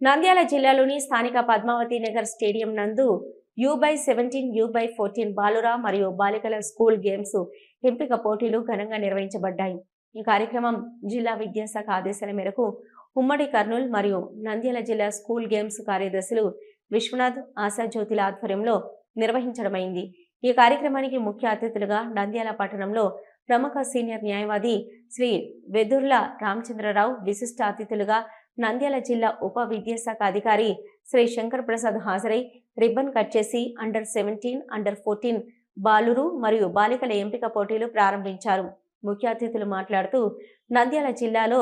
నంద్యాల జిల్లాలోని స్థానిక పద్మావతి నగర్ స్టేడియం నందు U by seventeen U by fourteen బాలురా మరియు బాలికల స్కూల్ గేమ్స్ ఎంపిక పోటీలు ఘనంగా నిర్వహించబడ్డాయి. ఈ కార్యక్రమం జిల్లా విద్యాశాఖ ఆదేశాల మేరకు ఉమ్మడి కర్నూలు మరియు నంద్యాల జిల్లా స్కూల్ గేమ్స్ కార్యదర్శులు విశ్వనాథ్ ఆశాజ్యోతిల ఆధ్వర్యంలో నిర్వహించడమైంది. ఈ కార్యక్రమానికి ముఖ్య అతిథులుగా నంద్యాల పట్టణంలో ప్రముఖ సీనియర్ న్యాయవాది శ్రీ వెదుర్ల రామచంద్రరావు విశిష్ట అతిథులుగా నంద్యాల జిల్లా ఉప విద్యాశాఖ అధికారి శ్రీ శంకర్ ప్రసాద్ హాజరై రిబ్బన్ కట్ చేసి అండర్ సెవెంటీన్ అండర్ ఫోర్టీన్ బాలురు మరియు బాలికల ఎంపిక పోటీలు ప్రారంభించారు. ముఖ్య అతిథులు మాట్లాడుతూ నంద్యాల జిల్లాలో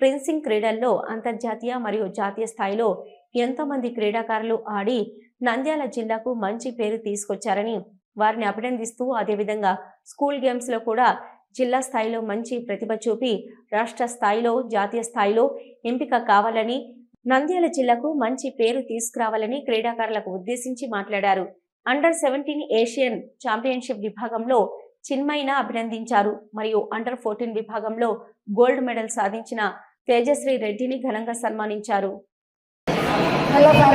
ప్రిన్సింగ్ క్రీడల్లో అంతర్జాతీయ మరియు జాతీయ స్థాయిలో ఎంతోమంది క్రీడాకారులు ఆడి నంద్యాల జిల్లాకు మంచి పేరు తీసుకొచ్చారని వారిని అభినందిస్తూ అదేవిధంగా స్కూల్ గేమ్స్లో కూడా జిల్లా స్థాయిలో మంచి ప్రతిభ చూపి రాష్ట్ర స్థాయిలో జాతీయ స్థాయిలో ఎంపిక కావాలని నంద్యాల జిల్లాకు మంచి పేరు తీసుకురావాలని క్రీడాకారులకు ఉద్దేశించి మాట్లాడారు. అండర్ సెవెంటీన్ ఏషియన్ ఛాంపియన్షిప్ విభాగంలో చిన్మయిన అభినందించారు. మరియు అండర్ ఫోర్టీన్ విభాగంలో గోల్డ్ మెడల్ సాధించిన తేజశ్రీ రెడ్డిని ఘనంగా సన్మానించారు. అలాగే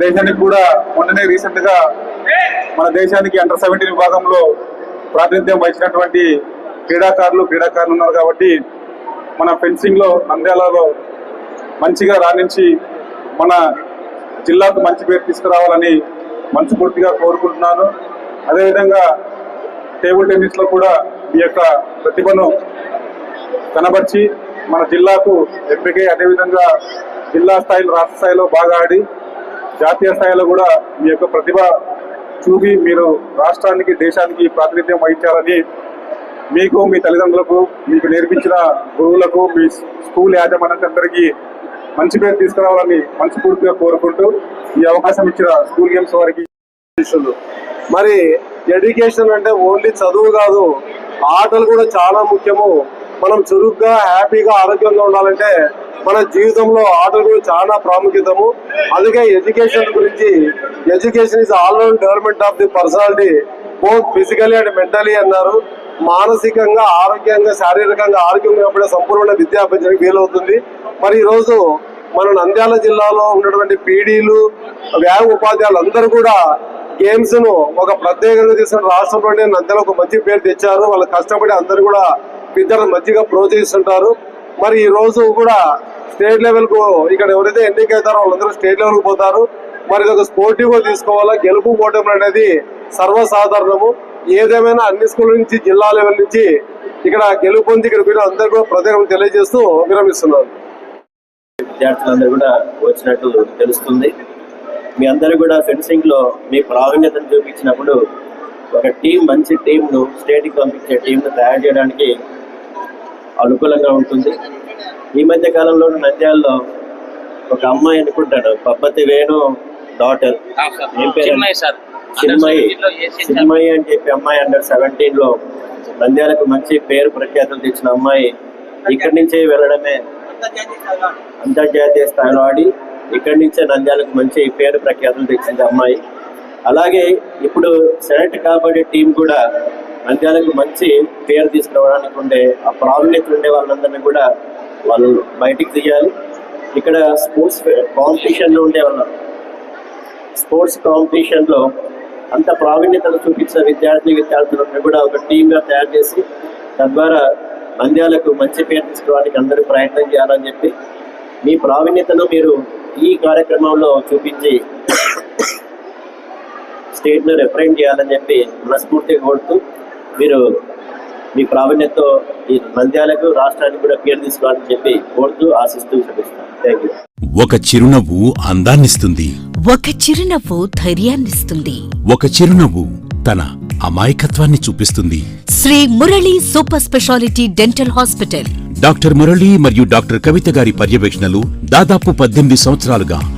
దేశానికి కూడా మొన్ననే రీసెంట్గా మన దేశానికి అండర్ సెవెంటీన్ విభాగంలో ప్రాతినిధ్యం వహించినటువంటి క్రీడాకారులు క్రీడాకారులు ఉన్నారు కాబట్టి మన ఫెన్సింగ్లో నంద్యాలలో మంచిగా రాణించి మన జిల్లాకు మంచి పేరు తీసుకురావాలని మనస్ఫూర్తిగా కోరుకుంటున్నాను. అదేవిధంగా టేబుల్ టెన్నిస్లో కూడా ఈ యొక్క ప్రతిభను కనబర్చి మన జిల్లాకు ఎంపికై అదేవిధంగా జిల్లా స్థాయిలో రాష్ట్ర స్థాయిలో బాగా ఆడి జాతీయ స్థాయిలో కూడా మీ యొక్క ప్రతిభ చూపి మీరు రాష్ట్రానికి దేశానికి ప్రాతినిధ్యం వహించాలని మీకు మీ తల్లిదండ్రులకు మీకు నేర్పించిన గురువులకు మీ స్కూల్ యాజమాన్యందరికీ మంచి పేరు తీసుకురావాలని మనస్ఫూర్తిగా కోరుకుంటూ ఈ అవకాశం ఇచ్చిన స్కూల్ గేమ్స్ వారికి మరి ఎడ్యుకేషన్ అంటే ఓన్లీ చదువు కాదు ఆటలు కూడా చాలా ముఖ్యము. మనం చురుగ్గా హ్యాపీగా ఆరోగ్యంగా ఉండాలంటే మన జీవితంలో ఆటలు చాలా ప్రాముఖ్యతము. అందుకే ఎడ్యుకేషన్ గురించి education is all round development of the personality both physically and mentally అన్నారు. మానసికంగా ఆరోగ్యంగా శారీరకంగా ఆరోగ్యంగా కూడా సంపూర్ణ విద్య అభ్యర్థించడానికి వీలవుతుంది. మరి ఈరోజు మన నంద్యాల జిల్లాలో ఉన్నటువంటి పీడీలు వ్యాయామ ఉపాధ్యాయులు అందరూ కూడా గేమ్స్ను ఒక ప్రత్యేకంగా తీసుకున్న రాష్ట్రంలోనే నంద్యాల ఒక మంచి పేరు తెచ్చారు. వాళ్ళు కష్టపడి అందరూ కూడా విద్యను మంచిగా ప్రోత్సహిస్తుంటారు. మరి ఈ రోజు కూడా స్టేట్ లెవెల్కు ఇక్కడ ఎవరైతే ఎన్నికైతారో వాళ్ళందరూ స్టేట్ లెవెల్కు పోతారు. మరి ఇది ఒక స్పోర్టివ్గా తీసుకోవాలా? గెలుపు ఓటమి అనేది సర్వసాధారణము. ఏదేమైనా అన్ని స్కూల్ నుంచి జిల్లా లెవెల్ నుంచి ఇక్కడ గెలుపు పొంది ఇక్కడ పోయిన అందరూ కూడా ప్రత్యేకం తెలియజేస్తూ విరమిస్తున్నాను. విద్యార్థులందరూ కూడా వచ్చినట్లు తెలుస్తుంది. మీ అందరూ కూడా ఫెన్సింగ్లో మీ ప్రావీణ్యతను చూపించినప్పుడు ఒక టీం మంచి టీంను స్టేట్కి పంపించే టీంను తయారు చేయడానికి అనుకూలంగా ఉంటుంది. ఈ మధ్య కాలంలో నంద్యాలలో ఒక అమ్మాయి అనుకుంటాడు పబ్బతి వేణు డాటర్ ఏం పేరు? చిన్మయి చిన్మయి. అని చెప్పి అమ్మాయి అండర్ సెవెంటీన్లో నంద్యాలకు మంచి పేరు ప్రఖ్యాతులు తెచ్చిన అమ్మాయి. ఇక్కడి నుంచే వెళ్ళడమే. అంతర్జాతీయ స్థాయిలో ఆడి ఇక్కడి నుంచే నంద్యాలకు మంచి పేరు ప్రఖ్యాతులు తెచ్చింది అమ్మాయి. అలాగే ఇప్పుడు సెలెక్ట్ కాబడే టీం కూడా నంద్యాలకు మంచి పేరు తీసుకురావడానికి ఉండే ఆ ప్రావీణ్యత ఉండే వాళ్ళందరినీ కూడా వాళ్ళు బయటికి తీయాలి. ఇక్కడ స్పోర్ట్స్ కాంపిటీషన్లో ఉండే వాళ్ళు స్పోర్ట్స్ కాంపిటీషన్లో అంత ప్రావీణ్యతను చూపించిన విద్యార్థి విద్యార్థులను కూడా ఒక టీమ్గా తయారు చేసి తద్వారా నంద్యాలకు మంచి పేరు తీసుకోవడానికి అందరూ ప్రయత్నం చేయాలని చెప్పి మీ ప్రావీణ్యతను మీరు ఈ కార్యక్రమంలో చూపించి స్టేట్ను రిప్రజెంట్ చేయాలని చెప్పి మనస్ఫూర్తిగా కోరుతూ మీరు మీ ప్రావీణ్యతతో ఈ నంద్యాలకు రాష్ట్రానికి కూడా పేరు తీసుకోవాలని చెప్పి కోరుతూ ఆశిస్తూ థ్యాంక్ యూ ఒక చిరునవ్వు అందాన్నిస్తుంది. ఒక చిరునవ్వు ధైర్యాన్నిస్తుంది. ఒక చిరునవ్వు తన అమాయకత్వాన్ని చూపిస్తుంది. Shri Murali super speciality dental hospital. Doctor Murali మరియు డాక్టర్ కవిత గారి పర్యవేక్షణలు దాదాపు పద్దెనిమిది సంవత్సరాలుగా